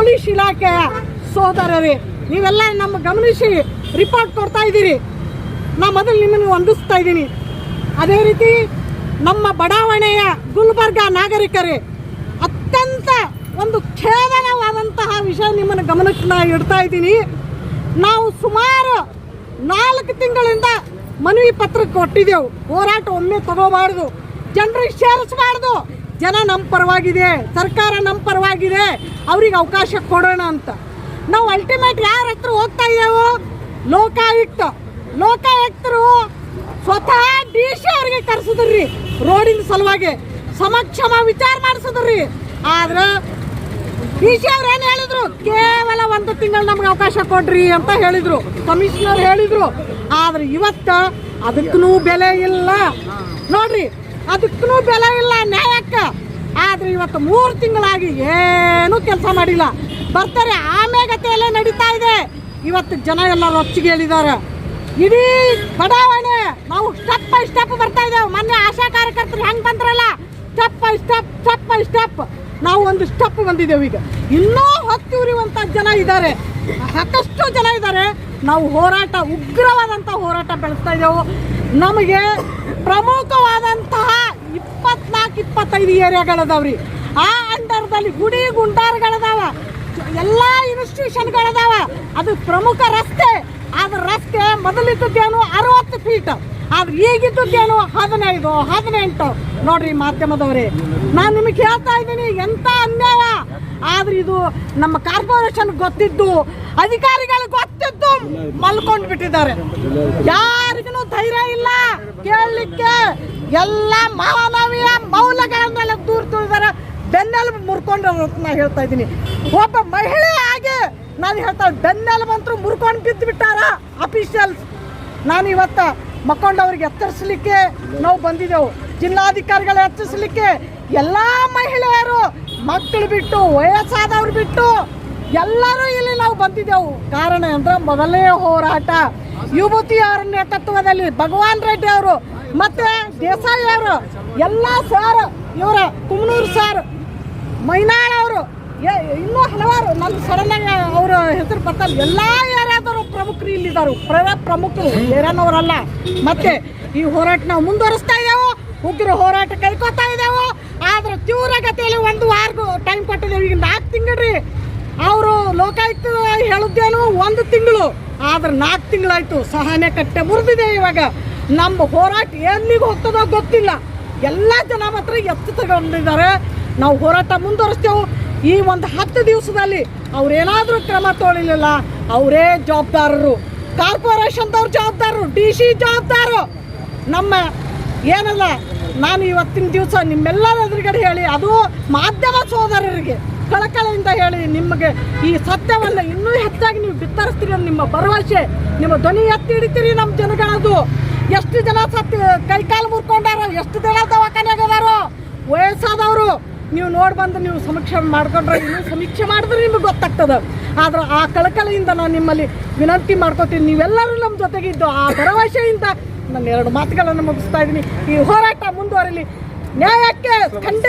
Police ಇಲಾಖೆಯ ಸೋದರರೇ, ನೀವೆಲ್ಲ ನಮ್ಮ ಗಮನಿಸಿ ರಿಪೋರ್ಟ್ ಕೊಡ್ತಾ ಇದ್ದೀರಿ. ನಾ ಮೊದಲು ನಿಮ್ಮನ್ನು ವಂದಿಸ್ತಾ ಇದ್ದೀನಿ. ಅದೇ ರೀತಿ ನಮ್ಮ ಬಡಾವಣೆಯ ಗುಲ್ಬರ್ಗ ನಾಗರಿಕರೇ, ಅತ್ಯಂತ ಒಂದು ಖೇದನವಾದಂತಹ ವಿಷಯ ನಿಮ್ಮನ್ನು ಗಮನಕ್ಕೆ ನಾ ಇಡ್ತಾ ಇದ್ದೀನಿ. ನಾವು ಸುಮಾರು ನಾಲ್ಕು ತಿಂಗಳಿಂದ ಮನವಿ ಪತ್ರ ಕೊಟ್ಟಿದ್ದೆವು. ಹೋರಾಟ ಒಮ್ಮೆ ತಗೋಬಾರ್ದು. ಜನರಿಗೆ ಸೇರಿಸಬಾರ್ದು ಜನ ನಮ್ಮ ಪರವಾಗಿದೆ, ಸರ್ಕಾರ ನಮ್ಮ ಪರವಾಗಿದೆ, ಅವ್ರಿಗೆ ಅವಕಾಶ ಕೊಡೋಣ ಅಂತ. ನಾವು ಅಲ್ಟಿಮೇಟ್ ಯಾರ ಹತ್ರ ಹೋಗ್ತಾ ಇದ್ದೇವೋ, ಲೋಕಾಯುಕ್ತ, ಲೋಕಾಯುಕ್ತರು ಸ್ವತಃ ಡಿ ಸಿ ಅವ್ರಿಗೆ ಕರ್ಸಿದ್ರಿ, ರೋಡಿನ ಸಲುವಾಗಿ ಸಮಕ್ಷಮ ವಿಚಾರ ಮಾಡಿಸಿದ್ರಿ. ಆದ್ರೆ ಡಿ ಸಿ ಅವ್ರು ಏನು ಹೇಳಿದ್ರು? ಕೇವಲ ಒಂದು ತಿಂಗಳು ನಮ್ಗೆ ಅವಕಾಶ ಕೊಡ್ರಿ ಅಂತ ಹೇಳಿದರು. ಕಮಿಷನರ್ ಹೇಳಿದರು. ಆದ್ರೆ ಇವತ್ತು ಅದಕ್ಕೂ ಬೆಲೆ ಇಲ್ಲ. ನೋಡ್ರಿ ಅದಕ್ಕೂ ಬೆಲೆ ಇಲ್ಲ, ನ್ಯಾಯಕ್ಕೆ. ಆದ್ರೆ ಇವತ್ತು ಮೂರು ತಿಂಗಳಾಗಿ ಏನೂ ಕೆಲಸ ಮಾಡಿಲ್ಲ. ಬರ್ತಾರೆ ಆಮೇಗತೆಯಲ್ಲೇ ನಡೀತಾ ಇದೆ. ಇವತ್ತು ಜನ ಎಲ್ಲ ರೊಚ್ಚಿಗೆ ಹೇಳಿದ್ದಾರೆ. ಇಡೀ ಬಡಾವಣೆ, ನಾವು ಸ್ಟೆಪ್ ಬೈ ಸ್ಟೆಪ್ ಬರ್ತಾ ಇದ್ದೇವೆ. ಮೊನ್ನೆ ಆಶಾ ಕಾರ್ಯಕರ್ತರು ಹೆಂಗ್ ಬಂದ್ರಲ್ಲ? Step by step step by step ನಾವು ಒಂದು ಸ್ಟೆಪ್ ಬಂದಿದ್ದೇವೆ ಈಗ. ಇನ್ನೂ ಹತ್ತಿ ಉರಿಯುವಂತ ಜನ ಇದ್ದಾರೆ. ಸಾಕಷ್ಟು ಜನ ಇದ್ದಾರೆ. ನಾವು ಹೋರಾಟ ಉಗ್ರವಾದಂಥ ಹೋರಾಟ ಬೆಳೆಸ್ತಾ ಇದ್ದೇವೆ. ನಮಗೆ ಪ್ರಮುಖವಾದಂತಹ ಇಪ್ಪತ್ನಾಲ್ಕು ಇಪ್ಪತ್ತೈದು ಏರಿಯಾಗಳದಾವ್ರಿ ಆ ಅಂಡರ್ದಲ್ಲಿ ಗುಡಿ ಗುಂಡಾರ್ಗಳದಾವ. ಎಲ್ಲ ಇನ್ಸ್ಟಿಟ್ಯೂಷನ್ಗಳದಾವ ಅದು ಪ್ರಮುಖ ರಸ್ತೆ. ಆದ್ರೆ ರಸ್ತೆ ಮೊದಲಿದ್ದದ್ದೇನು ಅರವತ್ತು ಫೀಟ್ ಆದ್ರೆ ಈಗಿದ್ದದ್ದೇನು ಹದಿನೈದು, ಹದಿನೆಂಟು. ನೋಡ್ರಿ ಮಾಧ್ಯಮದವ್ರೆ. ನಾನು ನಿಮಗೆ ಹೇಳ್ತಾ ಇದ್ದೀನಿ, ಎಂತ ಅನ್ಯಾಯ? ಆದ್ರೆ ಇದು ನಮ್ಮ ಕಾರ್ಪೊರೇಷನ್ ಗೊತ್ತಿದ್ದು, ಅಧಿಕಾರಿಗಳಿಗೆ ಗೊತ್ತಿದ್ದು ಮಲ್ಕೊಂಡು ಬಿಟ್ಟಿದ್ದಾರೆ ಯಾರಿಗೂ ಧೈರ್ಯ ಇಲ್ಲ. ಕೇಳಲಿಕ್ಕೆ ಎಲ್ಲ ಮಾನವೀಯ ಮೌಲ್ಯಗಳನ್ನೆಲ್ಲ ದೂರ ತುಳಿದಾರೆ. ಬೆನ್ನೆಲುಬು ಮುರ್ಕೊಂಡು ನಾನು ಹೇಳ್ತಾ ಇದ್ದೀನಿ. ಒಬ್ಬ ಮಹಿಳೆ ಆಗಿ ನಾನು ಹೇಳ್ತಾ ಬೆನ್ನೆಲುಬು ಅಂತೂ ಮುರ್ಕೊಂಡು ಬಿದ್ದು ಬಿಟ್ಟಾರ? ಅಫಿಷಿಯಲ್ಸ್ ನಾನು ಇವತ್ತ ಮಕ್ಕೊಂಡವ್ರಿಗೆ ಎತ್ತರಿಸಲಿಕ್ಕೆ ನಾವು ಬಂದಿದ್ದೆವು. ಜಿಲ್ಲಾಧಿಕಾರಿಗಳು ಎತ್ತರಿಸಲಿಕ್ಕೆ ಎಲ್ಲ ಮಹಿಳೆಯರು ಮಕ್ಕಳು ಬಿಟ್ಟು, ವಯಸ್ಸಾದವ್ರು ಬಿಟ್ಟು ಎಲ್ಲರೂ ಇಲ್ಲಿ ನಾವು ಬಂದಿದ್ದೆವು. ಕಾರಣ ಅಂದ್ರೆ ಮೊದಲನೇ ಹೋರಾಟ. ಯುವತಿ ಅವರ ನೇತೃತ್ವದಲ್ಲಿ ಭಗವಾನ್ ರೆಡ್ಡಿ ಅವರು, ಮತ್ತೆ ದೇಸಾಯಿ ಅವರು, ಎಲ್ಲ ಸರ್ ಇವರ ತುಮನೂರು ಸರ್ ಮೈನಾಳ್ ಅವರು ಇನ್ನೂ ಹಲವಾರು ನನ್ನ ಸಡನ್ ಅವರು ಹೆಸರು ಬರ್ತಾರೆ ಎಲ್ಲ ಯಾರಾದರೂ ಪ್ರಮುಖರು ಇಲ್ಲಿದ್ದಾರೆ. ಪ್ರ ಪ್ರಮುಖರು ಏರಿಯಾನವರಲ್ಲ ಮತ್ತೆ ಈ ಹೋರಾಟ ನಾವು ಮುಂದುವರಿಸ್ತಾ ಇದ್ದೇವೆ. ಉಗ್ರ ಹೋರಾಟ ಕೈಕೋತಾ ಇದ್ದೇವೆ. ಆದ್ರೆ ತೀವ್ರಗತಿಯಲ್ಲಿ ಒಂದು ವಾರ ಟೈಮ್ ಕೊಟ್ಟಿದ್ದೇವೆ. ಈಗ ನಾಲ್ಕು ತಿಂಗಳು ಅವರು ಲೋಕಾಯುಕ್ತ ಹೇಳಿದ್ದೇನು ಒಂದು ತಿಂಗಳು. ಆದ್ರೆ ನಾಲ್ಕು ತಿಂಗಳಾಯ್ತು. ಸಹನೆ ಕಟ್ಟೆ ಮುರಿದಿದೆ ಇವಾಗ. ನಮ್ಮ ಹೋರಾಟ ಎಲ್ಲಿಗೆ ಹೋಗ್ತದೋ ಗೊತ್ತಿಲ್ಲ. ಎಲ್ಲ ಜನ ಮಾತ್ರ ಎತ್ತು ತಗೊಂಡಿದ್ದಾರೆ ನಾವು ಹೋರಾಟ ಮುಂದುವರಿಸ್ತೇವೆ. ಈ ಒಂದು ಹತ್ತು ದಿವಸದಲ್ಲಿ ಅವ್ರೇನಾದರೂ ಕ್ರಮ ತೊಳಿಲಿಲ್ಲ, ಅವರೇ ಜವಾಬ್ದಾರರು. ಕಾರ್ಪೊರೇಷನ್ದವ್ರು ಜವಾಬ್ದಾರರು, ಡಿ ಸಿ ಜವಾಬ್ದಾರರು. ನಮ್ಮ ಏನಲ್ಲ, ನಾನು ಇವತ್ತಿನ ದಿವಸ ನಿಮ್ಮೆಲ್ಲರ ಎದುರುಗಡೆ ಹೇಳಿ, ಅದು ಮಾಧ್ಯಮ ಸೋದರರಿಗೆ. ಕಳಕಳಿಯಿಂದ ಹೇಳಿ ನಿಮಗೆ ಈ ಸತ್ಯವನ್ನು ಇನ್ನೂ ಹೆಚ್ಚಾಗಿ ನೀವು ಬಿತ್ತರಿಸ್ತೀರಿ ನಿಮ್ಮ ಭರವಸೆ, ನಿಮ್ಮ ಧ್ವನಿ ಎತ್ತಿ ಹಿಡಿತೀರಿ ನಮ್ಮ ಜನಗಳದು. ಎಷ್ಟು ಜನ ಸತ್ಯ ಕೈಕಾಲು ಮುರ್ಕೊಂಡಾರ, ಎಷ್ಟು ಜನ ದವಾಖಾನೆಗೆ ಅದಾರೋ ವಯಸ್ಸಾದವರು, ನೀವು ನೋಡಿ ಬಂದು ನೀವು ಸಮೀಕ್ಷೆ ಮಾಡ್ಕೊಂಡ್ರೆ ಇನ್ನೂ ಸಮೀಕ್ಷೆ ಮಾಡಿದ್ರೆ ನಿಮಗೆ ಗೊತ್ತಾಗ್ತದೆ. ಆದ್ರೆ ಆ ಕಳಕಳಿಯಿಂದ ನಾನು ನಿಮ್ಮಲ್ಲಿ ವಿನಂತಿ ಮಾಡ್ಕೊತೀನಿ, ನೀವೆಲ್ಲರೂ ನಮ್ಮ ಜೊತೆಗಿದ್ದು ಆ ಭರವಸೆಯಿಂದ ನಾನು ಎರಡು ಮಾತುಗಳನ್ನು ಮುಗಿಸ್ತಾ ಇದ್ದೀನಿ. ಈ ಹೋರಾಟ ಮುಂದುವರಿಲಿ. ನ್ಯಾಯಕ್ಕೆ ಖಂಡಿತ